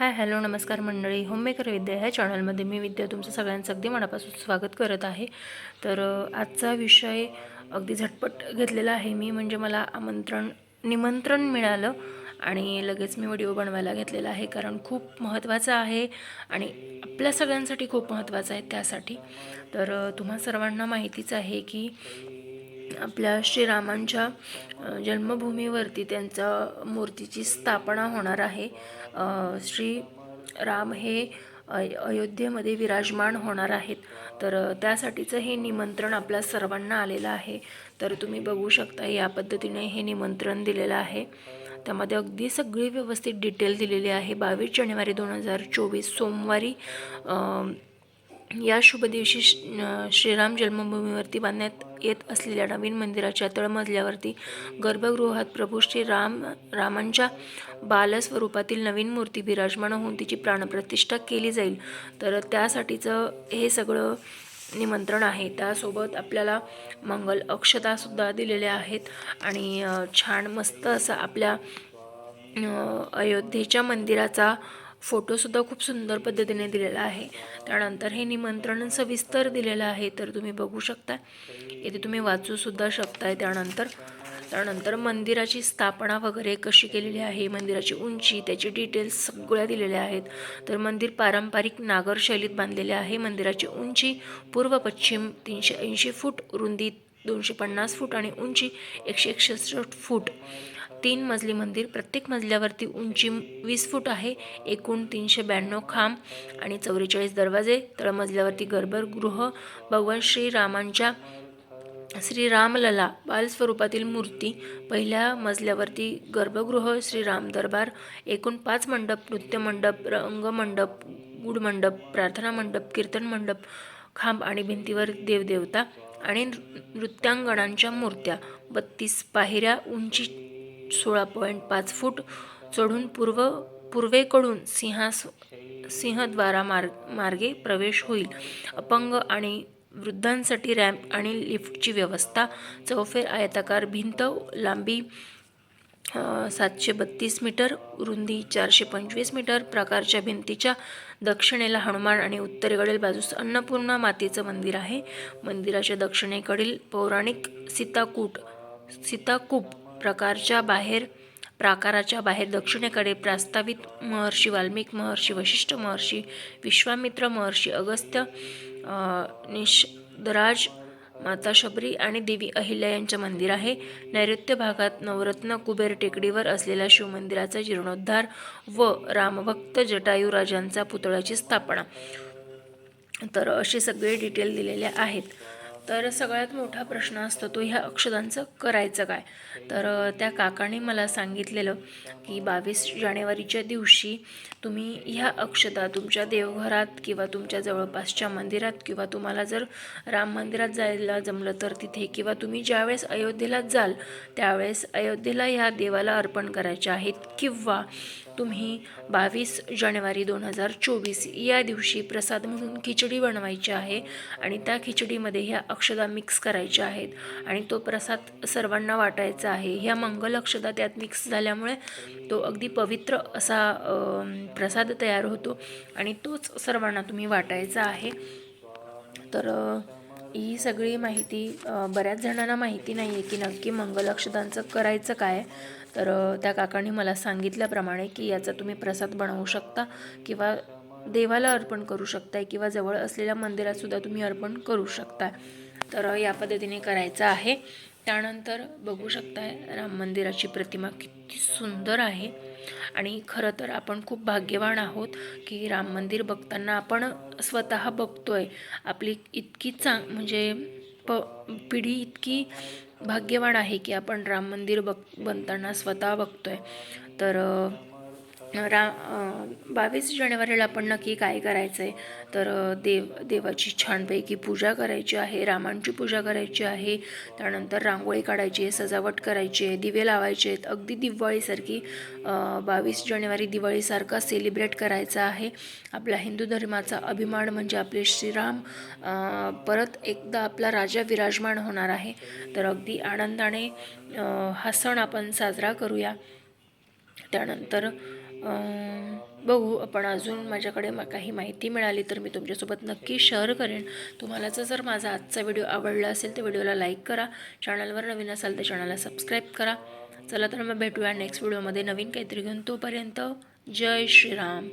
Hi hello नमस्कार मंडळी. Homemaker विद्या ह्या चॅनलमध्ये मी विद्या तुमचं सगळ्यांचं अगदी मनापासून स्वागत करत आहे. तर आजचा विषय अगदी झटपट घेतलेला आहे मी म्हणजे मला आमंत्रण निमंत्रण मिळालं आणि लगेच मी व्हिडिओ बनवायला घेतलेला आहे कारण खूप महत्त्वाचं आहे आणि आपल्या सगळ्यांसाठी खूप महत्त्वाचं आहे त्यासाठी. तर तुम्हा सर्वांना माहितीच आहे की आपल्या श्रीरामांच्या जन्मभूमीवरती त्यांचा मूर्तीची स्थापना होणार आहे. श्री राम हे अयोध्येमध्ये विराजमान होणार आहेत. तर त्यासाठीचं हे निमंत्रण आपल्या सर्वांना आलेलं आहे. तर तुम्ही बघू शकता या पद्धतीने हे निमंत्रण दिलेलं आहे. त्यामध्ये अगदी सगळी व्यवस्थित डिटेल दिलेली आहे. बावीस जानेवारी दोन हजार चोवीस सोमवारी या शुभ दिवशी श्रीराम जन्मभूमीवरती बांधण्यात येत असलेल्या नवीन मंदिराच्या तळमजल्यावरती गर्भगृहात प्रभू श्री राम रामांच्या बालस्वरूपातील नवीन मूर्ती विराजमान होऊन तिची प्राणप्रतिष्ठा केली जाईल. तर त्यासाठीचं हे सगळं निमंत्रण आहे. त्यासोबत आपल्याला मंगल अक्षतासुद्धा दिलेल्या आहेत आणि छान मस्त असं आपल्या अयोध्येच्या मंदिराचा फोटोसुद्धा खूप सुंदर पद्धतीने दिलेला आहे. त्यानंतर हे निमंत्रण सविस्तर दिलेलं आहे तर तुम्ही बघू शकता. इथे तुम्ही वाचूसुद्धा शकताय त्यानंतर. त्यानंतर मंदिराची स्थापना वगैरे कशी केलेली आहे मंदिराची उंची त्याची डिटेल्स सगळ्या दिलेल्या आहेत. तर मंदिर पारंपरिक नागर शैलीत बांधलेले आहे. मंदिराची उंची पूर्व पश्चिम तीनशे ऐंशी फूट रुंदी दोनशे पन्नास फूट आणि उंची एकशे एकसष्ट फूट. तीन मजली मंदिर प्रत्येक मजल्यावरती उंची वीस फूट आहे एकूण तीनशे ब्याण्णव खांब आणि चौवेचाळीस दरवाजे. तळमजल्यावरती गर्भगृह भगवान श्रीरामांच्या श्रीरामलला बालस्वरूपातील मूर्ती. पहिल्या मजल्यावरती गर्भगृह श्रीराम दरबार एकूण पाच मंडप नृत्य मंडप रंगमंडप गुडमंडप प्रार्थना मंडप कीर्तन मंडप खांब आणि भिंतीवर देवदेवता आणि नृ- नृत्यांगणांच्या मूर्त्या. बत्तीस पायऱ्या उंची सोळा पॉईंट पाच फूट चढून पूर्व पूर्वेकडून सिंहास सिंहद्वारा मार्ग मार्गे प्रवेश होईल. अपंग आणि वृद्धांसाठी रॅम्प आणि लिफ्टची व्यवस्था. चौफेर आयताकार भिंत लांबी सातशे बत्तीस मीटर रुंदी चारशे पंचवीस मीटर प्रकारच्या भिंतीच्या दक्षिणेला हनुमान आणि उत्तरेकडील बाजूस अन्नपूर्णा मातेचं मंदिर आहे. मंदिराच्या दक्षिणेकडील पौराणिक सीताकूट सीताकूप प्रकारच्या बाहेर प्राकाराच्या बाहेर दक्षिणेकडे प्रास्तावित महर्षी वाल्मिक महर्षी वशिष्ठ महर्षी विश्वामित्र महर्षी अगस्त्य निषदराज माता शबरी आणि देवी अहिल्या यांचे मंदिर आहे. नैऋत्य भागात नवरत्न कुबेर टेकडीवर असलेल्या शिवमंदिराचा जीर्णोद्धार व रामभक्त जटायू राजांचा पुतळ्याची स्थापना. तर असे सगळे डिटेल दिलेले आहेत. तर सगळ्यात मोठा प्रश्न असतो तो ह्या अक्षदांचं करायचं काय? तर त्या काकाने मला सांगितलेलं की बावीस जानेवारीच्या दिवशी तुम्ही ह्या अक्षता तुमच्या देवघरात किंवा तुमच्या जवळपासच्या मंदिरात किंवा तुम्हाला जर राम मंदिरात जायला जमलं तर तिथे किंवा तुम्ही ज्यावेळेस अयोध्येला जाल त्यावेळेस अयोध्येला ह्या देवाला अर्पण करायच्या आहेत किंवा तुम्ही बावीस जानेवारी दोन हजार चोवीस या दिवशी प्रसाद म्हणून खिचडी बनवायची आहे आणि त्या खिचडीमध्ये ह्या अक्षदा मिक्स करायच्या आहेत. आणि तो प्रसाद सर्वांना वाटायचा आहे. ह्या मंगल अक्षदा त्यात मिक्स झाल्यामुळे तो अगदी पवित्र असा प्रसाद तयार होतो आणि तोच सर्वांना तुम्ही वाटायचा आहे. तर ही सगळी माहिती बऱ्याच जणांना माहिती नाही आहे की नक्की मंगलक्षदांचं करायचं काय. तर त्या काकांनी मला सांगितल्याप्रमाणे की याचा तुम्ही प्रसाद बनवू शकता किंवा देवाला अर्पण करू शकताय किंवा जवळ असलेल्या मंदिरातसुद्धा तुम्ही अर्पण करू शकता तर या पद्धतीने करायचं आहे. त्यानंतर बघू शकताय राम मंदिराची प्रतिमा किती सुंदर आहे. आणि खरं तर आपण खूप भाग्यवान आहोत की राम मंदिर बघताना आपण स्वतः बघतोय. आपली इतकी चांग म्हणजे प पिढी इतकी भाग्यवान आहे की आपण राम मंदिर बघ बनताना स्वतः बघतोय. तर रा बावीस जानेवारीला आपण नक्की काय करायचं आहे तर देव देवाची छानपैकी पूजा करायची आहे रामांची पूजा करायची आहे त्यानंतर रांगोळी काढायची आहे सजावट करायची आहे दिवे लावायचे आहेत. अगदी दिवाळीसारखी बावीस जानेवारी दिवाळीसारखा सेलिब्रेट करायचा आहे. आपला हिंदू धर्माचा अभिमान म्हणजे आपले श्रीराम परत एकदा आपला राजा विराजमान होणार आहे. तर अगदी आनंदाने हा सण आपण साजरा करूया. त्यानंतर बघू आपण अजून माझ्याकडे म- काही माहिती मिळाली तर मी तुमच्यासोबत नक्की शेअर करेन. तुम्हाला जर जर माझा आजचा व्हिडिओ आवडला असेल तर व्हिडिओला लाईक करा. चॅनलवर नवीन असाल तर चॅनलला सबस्क्राईब करा. चला तर मग भेटूया नेक्स्ट व्हिडिओमध्ये नवीन काहीतरी घेऊन तोपर्यंत जय श्रीराम.